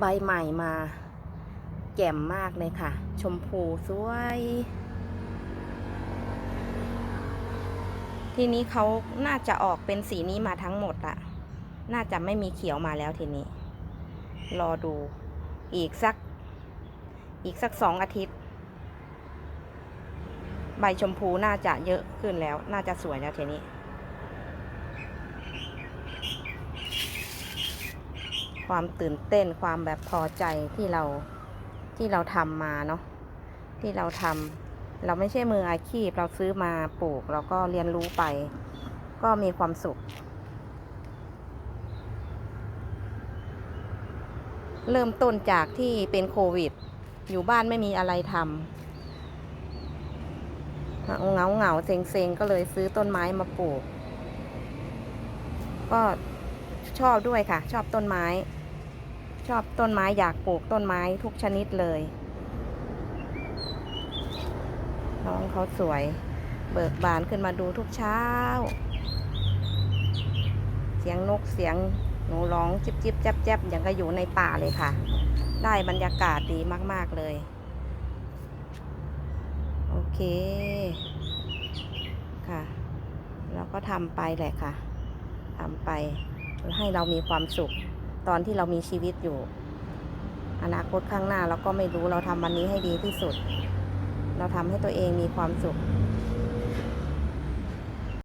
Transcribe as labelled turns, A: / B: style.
A: ใบใหม่มาแจ่มมากเลยค่ะ ชมพูสวย ทีนี้เขาน่าจะออกเป็นสีนี้มาทั้งหมดอะน่าจะไม่มีเขียวมาแล้วทีนี้ รอดูอีกสัก อีกสักสองอาทิตย์ ใบชมพูน่าจะเยอะขึ้นแล้ว น่าจะสวยแล้วทีนี้ ความตื่นเต้นความแบบพอใจที่เราที่เราทำมาเนาะที่เราทำเราไม่ใช่มืออาชีพ เราซื้อมาปลูกเราก็เรียนรู้ไป ก็มีความสุข เริ่มต้นจากที่เป็นโควิด อยู่บ้านไม่มีอะไรทำเหงาเงาเซ็งเซ็งก็เลยซื้อต้นไม้มาปลูก ก็ชอบด้วยค่ะ ชอบต้นไม้ ชอบต้นไม้อยากปลูกต้นไม้ทุกชนิดเลย น้องเขาสวย เบิกบานขึ้นมาดูทุกเช้า เสียงนกเสียงหนูร้องจิบจิบแจ๊บแจ๊บอย่างก็อยู่ในป่าเลยค่ะ ได้บรรยากาศดีมาก ๆ เลย โอเค ค่ะ แล้วก็ทำไปแหละค่ะทำไปให้เรามีความสุข ตอนที่เรามีชีวิตอยู่ อนาคตข้างหน้าเราก็ไม่รู้เราทำวันนี้ให้ดีที่สุด เราทำให้ตัวเองมีความสุข